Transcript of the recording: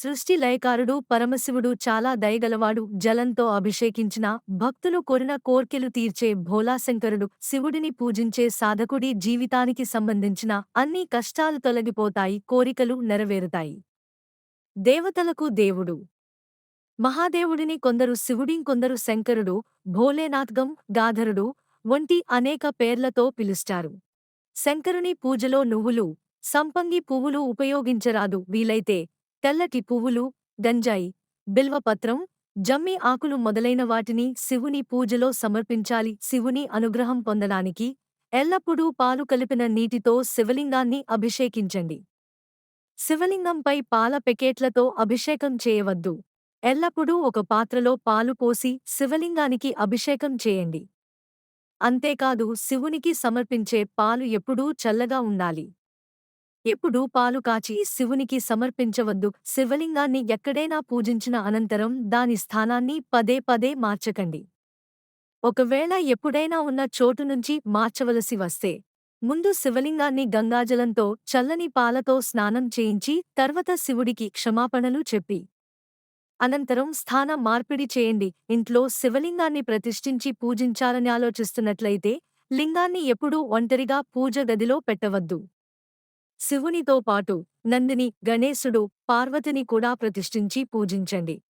సృష్టి లయకారుడు పరమశివుడు చాలా దయగలవాడు. జలంతో అభిషేకించిన భక్తులు కోరిన కోర్కెలు తీర్చే భోలాశంకరుడు శివుడిని పూజించే సాధకుడి జీవితానికి సంబంధించిన అన్ని కష్టాలు తొలగిపోతాయి కోరికలు నెరవేరుతాయి. దేవతలకు దేవుడు. మహాదేవుడిని కొందరు శివుడింకొందరు శంకరుడు భోలేనాథ్గం గాధరుడు వంటి అనేక పేర్లతో పిలుస్తారు. శంకరుని పూజలో నువ్వులు సంపంగి పువ్వులు ఉపయోగించరాదు. వీలైతే తెల్లటి పువ్వులు గంజాయి బిల్వపత్రం జమ్మి ఆకులు మొదలైన వాటిని శివుని పూజలో సమర్పించాలి. శివుని అనుగ్రహం పొందడానికి ఎల్లప్పుడూ పాలు కలిపిన నీటితో శివలింగాన్ని అభిషేకించండి. శివలింగంపై పాల పెకెట్లతో అభిషేకం చేయవద్దు. ఎల్లప్పుడూ ఒక పాత్రలో పాలు పోసి శివలింగానికి అభిషేకం చేయండి. అంతేకాదు శివునికి సమర్పించే పాలు ఎప్పుడూ చల్లగా ఉండాలి. ఎప్పుడూ పాలు కాచి శివునికి సమర్పించవద్దు. శివలింగాన్ని ఎక్కడైనా పూజించిన అనంతరం దాని స్థానాన్ని పదే పదే మార్చకండి. ఒకవేళ ఎప్పుడైనా ఉన్న చోటు నుంచి మార్చవలసి వస్తే ముందు శివలింగాన్ని గంగాజలంతో చల్లని పాలతో స్నానం చేయించి తర్వాత శివుడికి క్షమాపణలు చెప్పి అనంతరం స్థాన మార్పిడి చేయండి. ఇంట్లో శివలింగాన్ని ప్రతిష్ఠించి పూజించాలని ఆలోచిస్తున్నట్లయితే లింగాన్ని ఎప్పుడూ ఒంటరిగా పూజ గదిలో పెట్టవద్దు. శివునితో పాటు నందిని గణేశుడు పార్వతిని కూడా ప్రతిష్ఠించి పూజించండి.